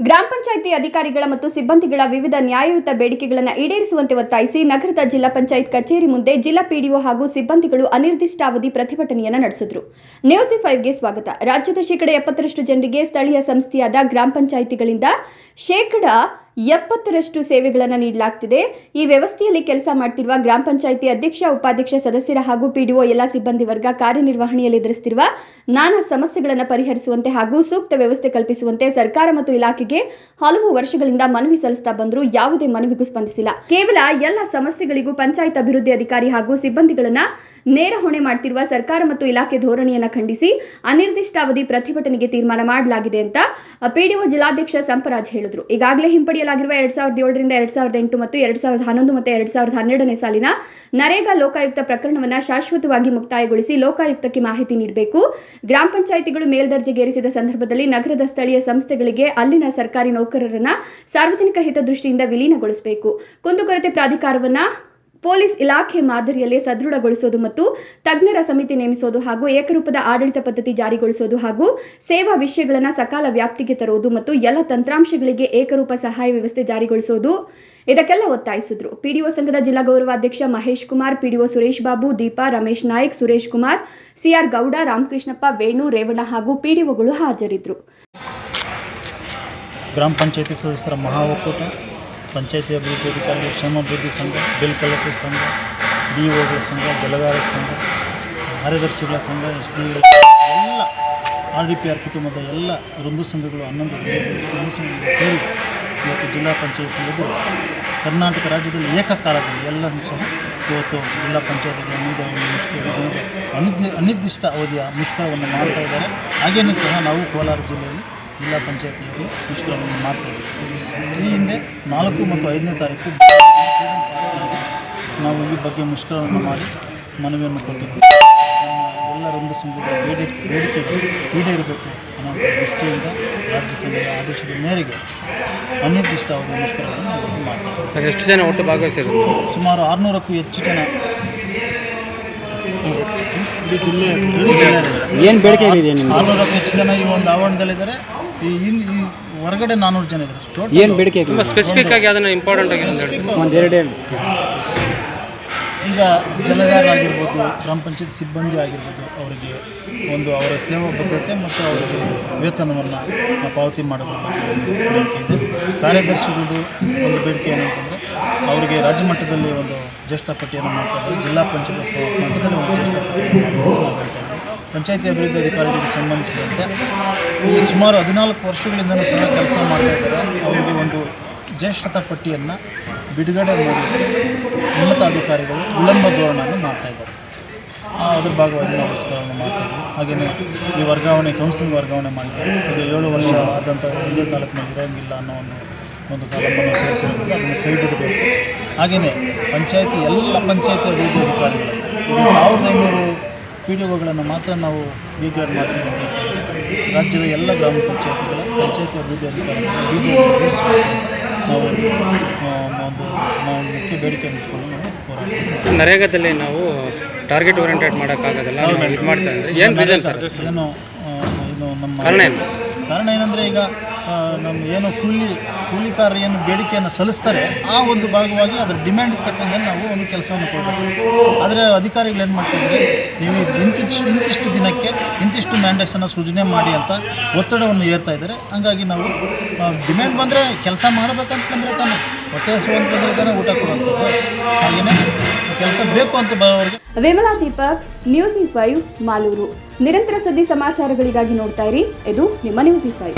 ಗ್ರಾಮ ಪಂಚಾಯಿತಿ ಅಧಿಕಾರಿಗಳ ಮತ್ತು ಸಿಬ್ಬಂದಿಗಳ ವಿವಿಧ ನ್ಯಾಯಯುತ ಬೇಡಿಕೆಗಳನ್ನು ಈಡೇರಿಸುವಂತೆ ಒತ್ತಾಯಿಸಿ ನಗರದ ಜಿಲ್ಲಾ ಪಂಚಾಯತ್ ಕಚೇರಿ ಮುಂದೆ ಜಿಲ್ಲಾ ಪಿಡಿಒ ಹಾಗೂ ಸಿಬ್ಬಂದಿಗಳು ಅನಿರ್ದಿಷ್ಟಾವಧಿ ಪ್ರತಿಭಟನೆಯನ್ನು ನಡೆಸಿದ್ರು. ನ್ಯೂಸ್ ಫೈವ್ಗೆ ಸ್ವಾಗತ. ರಾಜ್ಯದ ಶೇಕಡ ಎಪ್ಪತ್ತರಷ್ಟು ಜನರಿಗೆ ಸ್ಥಳೀಯ ಸಂಸ್ಥೆಯಾದ ಗ್ರಾಮ ಪಂಚಾಯಿತಿಗಳಿಂದ ಶೇಕಡ ಎಪ್ಪತ್ತರಷ್ಟು ಸೇವೆಗಳನ್ನು ನೀಡಲಾಗ್ತಿದೆ. ಈ ವ್ಯವಸ್ಥೆಯಲ್ಲಿ ಕೆಲಸ ಮಾಡ್ತಿರುವ ಗ್ರಾಮ ಪಂಚಾಯಿತಿ ಅಧ್ಯಕ್ಷ, ಉಪಾಧ್ಯಕ್ಷ ಸದಸ್ಯರ ಹಾಗೂ ಪಿಡಿಒ ಎಲ್ಲ ಸಿಬ್ಬಂದಿ ವರ್ಗ ಕಾರ್ಯನಿರ್ವಹಣೆಯಲ್ಲಿ ಎದುರಿಸುತ್ತಿರುವ ನಾನಾ ಸಮಸ್ಯೆಗಳನ್ನು ಪರಿಹರಿಸುವಂತೆ ಹಾಗೂ ಸೂಕ್ತ ವ್ಯವಸ್ಥೆ ಕಲ್ಪಿಸುವಂತೆ ಸರ್ಕಾರ ಮತ್ತು ಇಲಾಖೆಗೆ ಹಲವು ವರ್ಷಗಳಿಂದ ಮನವಿ ಸಲ್ಲಿಸ್ತಾ ಬಂದರೂ ಯಾವುದೇ ಮನವಿಗೂ ಸ್ಪಂದಿಸಿಲ್ಲ. ಕೇವಲ ಎಲ್ಲ ಸಮಸ್ಯೆಗಳಿಗೂ ಪಂಚಾಯತ್ ಅಭಿವೃದ್ಧಿ ಅಧಿಕಾರಿ ಹಾಗೂ ಸಿಬ್ಬಂದಿಗಳನ್ನ ನೇರ ಹೊಣೆ ಮಾಡ್ತಿರುವ ಸರ್ಕಾರ ಮತ್ತು ಇಲಾಖೆ ಧೋರಣೆಯನ್ನು ಖಂಡಿಸಿ ಅನಿರ್ದಿಷ್ಟಾವಧಿ ಪ್ರತಿಭಟನೆಗೆ ತೀರ್ಮಾನ ಮಾಡಲಾಗಿದೆ ಅಂತ ಪಿಡಿಒ ಜಿಲ್ಲಾಧ್ಯಕ್ಷ ಸಂಪರಾಜ್ ಹೇಳಿದ್ರು. ಈಗಾಗಲೇ ಹಿಂಪಡೆಯಲಾಗಿರುವ ಎರಡ್ ಸಾವಿರದ ಏಳರಿಂದ ಎರಡ್ ಸಾವಿರದ ಎಂಟು ಮತ್ತು ಎರಡ್ ಸಾವಿರದ ಹನ್ನೊಂದು ಮತ್ತು ಎರಡ್ ಸಾವಿರದ ಹನ್ನೆರಡನೇ ಸಾಲಿನ ನರೇಗಾ ಲೋಕಾಯುಕ್ತ ಪ್ರಕರಣವನ್ನು ಶಾಶ್ವತವಾಗಿ ಮುಕ್ತಾಯಗೊಳಿಸಿ ಲೋಕಾಯುಕ್ತಕ್ಕೆ ಮಾಹಿತಿ ನೀಡಬೇಕು. ಗ್ರಾಮ ಪಂಚಾಯಿತಿಗಳು ಮೇಲ್ದರ್ಜೆಗೇರಿಸಿದ ಸಂದರ್ಭದಲ್ಲಿ ನಗರದ ಸ್ಥಳೀಯ ಸಂಸ್ಥೆಗಳಿಗೆ ಅಲ್ಲಿನ ಸರ್ಕಾರಿ ನೌಕರರನ್ನ ಸಾರ್ವಜನಿಕ ಹಿತದೃಷ್ಟಿಯಿಂದ ವಿಲೀನಗೊಳಿಸಬೇಕು. ಕುಂದುಕೊರತೆ ಪ್ರಾಧಿಕಾರವನ್ನ ಪೊಲೀಸ್ ಇಲಾಖೆ ಮಾದರಿಯಲ್ಲಿ ಸದೃಢಗೊಳಿಸೋದು ಮತ್ತು ತಜ್ಞರ ಸಮಿತಿ ನೇಮಿಸೋದು ಹಾಗೂ ಏಕರೂಪದ ಆಡಳಿತ ಪದ್ಧತಿ ಜಾರಿಗೊಳಿಸೋದು ಹಾಗೂ ಸೇವಾ ವಿಷಯಗಳನ್ನು ಸಕಾಲ ವ್ಯಾಪ್ತಿಗೆ ತರುವುದು ಮತ್ತು ಎಲ್ಲ ತಂತ್ರಾಂಶಗಳಿಗೆ ಏಕರೂಪ ಸಹಾಯ ವ್ಯವಸ್ಥೆ ಜಾರಿಗೊಳಿಸೋದು. ಇದಕ್ಕೆಲ್ಲ ಒತ್ತಾಯಿಸಿದ್ರು. ಪಿಡಿಒ ಸಂಘದ ಜಿಲ್ಲಾ ಗೌರವಾಧ್ಯಕ್ಷ ಮಹೇಶ್ ಕುಮಾರ್, ಪಿಡಿಒ ಸುರೇಶ್ ಬಾಬು, ದೀಪಾ, ರಮೇಶ್ ನಾಯ್ಕ್, ಸುರೇಶ್ ಕುಮಾರ್, ಸಿಆರ್ ಗೌಡ, ರಾಮಕೃಷ್ಣಪ್ಪ, ವೇಣು, ರೇವಣ್ಣ ಹಾಗೂ ಪಿಡಿಒಗಳು ಹಾಜರಿದ್ದರು ಗ್ರಾಮ ಪಂಚಾಯತಿ ಸದಸ್ಯರ ಮಹಾ ಒಕ್ಕೂಟ ಪಂಚಾಯತಿ ಅಭಿವೃದ್ಧಿ ಅಧಿಕಾರಿಗಳ ಕ್ಷೇಮಾಭಿವೃದ್ಧಿ ಸಂಘ, ಬಿಲ್ ಕಲೆಕ್ಟರ್ ಸಂಘ, ಡಿ ಒಗಳ ಸಂಘ ಜಲಗಾರರ ಸಂಘ, ಕಾರ್ಯದರ್ಶಿಗಳ ಸಂಘ, ಎಸ್ ಡಿ ಎಲ್ಲ ಆರ್ ಡಿ ಪಿ ಆರ್ ಕುಟುಂಬದ ಎಲ್ಲ ವೃಂದು ಸಂಘಗಳು, ಹನ್ನೊಂದು ಸಂಘ ಸಂಘಗಳು ಸೇರಿ ಇವತ್ತು ಜಿಲ್ಲಾ ಪಂಚಾಯತಿ ಎದುರು ಕರ್ನಾಟಕ ರಾಜ್ಯದಲ್ಲಿ ಏಕಕಾಲದಲ್ಲಿ ಎಲ್ಲರೂ ಸಹ ಇವತ್ತು ಜಿಲ್ಲಾ ಪಂಚಾಯತಿಗಳ ಮುಂದೆ ಒಂದು ಮುಷ್ಕರ ಅನಿರ್ದಿ ಅನಿರ್ದಿಷ್ಟ ಅವಧಿಯ ಮುಷ್ಕರವನ್ನು ಮಾಡ್ತಾ ಇದ್ದಾರೆ. ಹಾಗೆಯೇ ಸಹ ನಾವು ಕೋಲಾರ ಜಿಲ್ಲೆಯಲ್ಲಿ ಜಿಲ್ಲಾ ಪಂಚಾಯತಿಯವರು ಮುಷ್ಕರವನ್ನು ಮಾಡ್ತಾ ಇದ್ದೀವಿ ಈ ಹಿಂದೆ ನಾಲ್ಕು ಮತ್ತು ಐದನೇ ತಾರೀಕು ನಾವು ಈ ಬಗ್ಗೆ ಮುಷ್ಕರವನ್ನು ಮಾಡಿ ಮನವಿಯನ್ನು ಕೊಟ್ಟಿದ್ದೀವಿ ಎಲ್ಲರೊಂದು ಸಂಘದ ಬೇಡಿ ಬೇಡಿಕೆಗಳು ಈಡೇರಬೇಕು ಅನ್ನೋ ದೃಷ್ಟಿಯಿಂದ ರಾಜ್ಯ ಸಂಘದ ಆದೇಶದ ಮೇರೆಗೆ ಅನಿರ್ದಿಷ್ಟ ಅವಧಿ ಮುಷ್ಕರವನ್ನು ನಾವು ಮಾಡ್ತೀವಿ ಸರ್ ಎಷ್ಟು ಜನ ಒಟ್ಟು ಭಾಗವಹಿಸಿದ್ರು? ಸುಮಾರು ಆರುನೂರಕ್ಕೂ ಹೆಚ್ಚು ಜನ ಇಡೀ ಜಿಲ್ಲೆ ಏನು ಬೇಡಿಕೆಗಳಿದೆ ನಿಮ್ಗೆ? ಆರುನೂರಕ್ಕೂ ಹೆಚ್ಚು ಜನ ಈ ಒಂದು ಆವರಣದಲ್ಲಿದ್ದಾರೆ. ಈ ಇನ್ ಈ ಹೊರಗಡೆ ನಾನ್ನೂರು ಜನ ಇದ್ದಾರೆ. ಟೋಟಲ್ ಏನು ಬೇಡಿಕೆ ತುಂಬ ಸ್ಪೆಸಿಫಿಕ್ ಆಗಿ ಅದನ್ನು ಇಂಪಾರ್ಟೆಂಟ್ ಆಗಿ ಒಂದು ಎರಡು ಎರಡು ಈಗ ಜಲಗಾರರಾಗಿರ್ಬೋದು ಗ್ರಾಮ ಪಂಚಾಯತ್ ಸಿಬ್ಬಂದಿ ಆಗಿರ್ಬೋದು ಅವರಿಗೆ ಒಂದು ಅವರ ಸೇವಾ ಭದ್ರತೆ ಮತ್ತು ಅವರಿಗೆ ವೇತನವನ್ನು ಪಾವತಿ ಮಾಡೋದ್ರ ಬೇಡಿಕೆ ಇದೆ. ಕಾರ್ಯದರ್ಶಿಗಳು ಒಂದು ಬೇಡಿಕೆ ಏನಂತಂದರೆ ಅವರಿಗೆ ರಾಜ್ಯ ಮಟ್ಟದಲ್ಲಿ ಒಂದು ಜ್ಯೇಷ್ಠ ಪಟ್ಟಿಯನ್ನು ಮಾಡ್ತಾರೆ ಇದ್ದಾರೆ. ಜಿಲ್ಲಾ ಪಂಚಾಯತ್ ಮಟ್ಟದಲ್ಲಿ ಒಂದು ಜ್ಯೇಷ್ಠ ಪಟ್ಟಿಯನ್ನು ಪಂಚಾಯತಿ ಅಭಿವೃದ್ಧಿ ಅಧಿಕಾರಿಗಳಿಗೆ ಸಂಬಂಧಿಸಿದಂತೆ ಈ ಸುಮಾರು ಹದಿನಾಲ್ಕು ವರ್ಷಗಳಿಂದಲೂ ಸಹ ಕೆಲಸ ಮಾಡ್ತಾ ಇದ್ದಾರೆ. ಅವರಿಗೆ ಒಂದು ಜ್ಯೇಷ್ಠತಾ ಪಟ್ಟಿಯನ್ನು ಬಿಡುಗಡೆ ಮಾಡಿ ಉನ್ನತ ಅಧಿಕಾರಿಗಳು ವಿಳಂಬ ಧೋರಣೆಯನ್ನು ಮಾಡ್ತಾ ಇದ್ದಾರೆ. ಆ, ಅದ್ರ ಭಾಗವಾಗಿ ನಾವು ಸುಧಾರಣೆ ಮಾಡ್ತಾ ಇದ್ದೀವಿ. ಹಾಗೆಯೇ ಈ ವರ್ಗಾವಣೆ ಕೌನ್ಸಿಲಿಂಗ್ ವರ್ಗಾವಣೆ ಮಾಡಿದ್ದಾರೆ. ಇದು ಏಳು ವರ್ಷ ಆದಂಥ ಒಂದೇ ತಾಲೂಕಿನಲ್ಲಿ ಇರೋಂಗಿಲ್ಲ ಅನ್ನೋ ಒಂದು ಒಂದು ಕಾಲಮನ್ನು ಸೇರಿಸಿರೋದ್ರಿಂದ ಅದನ್ನು ಕೈ ಬಿಡಬೇಕು ಹಾಗೆಯೇ ಪಂಚಾಯತಿ ಎಲ್ಲ ಪಂಚಾಯತಿ ಅಭಿವೃದ್ಧಿ ಅಧಿಕಾರಿಗಳು ಸಾವಿರದ ಐನೂರು ಪಿ ಡಿ ಒಗಳನ್ನು ಮಾತ್ರ ನಾವು ಬೀಗ್ರೇಡ್ ಮಾಡ್ತೀವಿ ಅಂತ ರಾಜ್ಯದ ಎಲ್ಲ ಗ್ರಾಮ ಪಂಚಾಯತಿಗಳ ಪಂಚಾಯತಿ ಅಭಿವೃದ್ಧಿ ಅಧಿಕಾರಿಗಳನ್ನು ಬೀಗ್ರೇಡ್ ನಾವು ಆ, ಒಂದು ನಾವು ಮುಖ್ಯ ಬೇಡಿಕೆ ಇಟ್ಕೊಂಡು ನಾವು ಹೋರಾಟ ನರೇಗಾದಲ್ಲಿ ನಾವು ಟಾರ್ಗೆಟ್ ಓರಿಯೆಂಟೆಡ್ ಮಾಡೋಕ್ಕಾಗೋದಲ್ಲ ನಾವು ಇದು ಮಾಡ್ತಾ ಇದ್ದಾರೆ ಏನು ರೀಸನ್ ಸರ್? ಏನು ಇದು ನಮ್ಮ ಕಾರಣ ಏನು? ಕಾರಣ ಏನಂದರೆ ಈಗ ನಮ್ಮ ಏನು ಕೂಲಿ ಕೂಲಿಕಾರ ಏನು ಬೇಡಿಕೆಯನ್ನು ಸಲ್ಲಿಸ್ತಾರೆ, ಆ ಒಂದು ಭಾಗವಾಗಿ ಅದರ ಡಿಮ್ಯಾಂಡ್ ತಕ್ಕಂಗೆ ನಾವು ಒಂದು ಕೆಲಸವನ್ನು ಕೊಡಬೇಕು. ಆದರೆ ಅಧಿಕಾರಿಗಳು ಏನು ಮಾಡ್ತಿದ್ರೆ ನೀವು ಇಂತಿಷ್ಟು ಇಂತಿಷ್ಟು ದಿನಕ್ಕೆ ಇಂತಿಷ್ಟು ಮ್ಯಾಂಡೇಸನ್ನು ಸೃಜನೆ ಮಾಡಿ ಅಂತ ಒತ್ತಡವನ್ನು ಏರ್ತಾ ಇದ್ದಾರೆ. ಹಂಗಾಗಿ ನಾವು ಡಿಮ್ಯಾಂಡ್ ಬಂದರೆ ಕೆಲಸ ಮಾಡಬೇಕಂತ ಬಂದರೆ ತಾನೆ ಹೊಟ್ಟೆ ಹಸುವಂತ ಬಂದರೆ ತಾನೇ ಊಟ ಹಾಗೆಯೇ ಕೆಲಸ ಅಂತ ವಿಮಲಾ ದೀಪಕ್ ನ್ಯೂಸ್ ಫೈವ್ ಮಾಲೂರು. ನಿರಂತರ ಸುದ್ದಿ ಸಮಾಚಾರಗಳಿಗಾಗಿ ನೋಡ್ತಾ ಇರಿ. ಇದು ನಿಮ್ಮ ನ್ಯೂಸ್ ಫೈವ್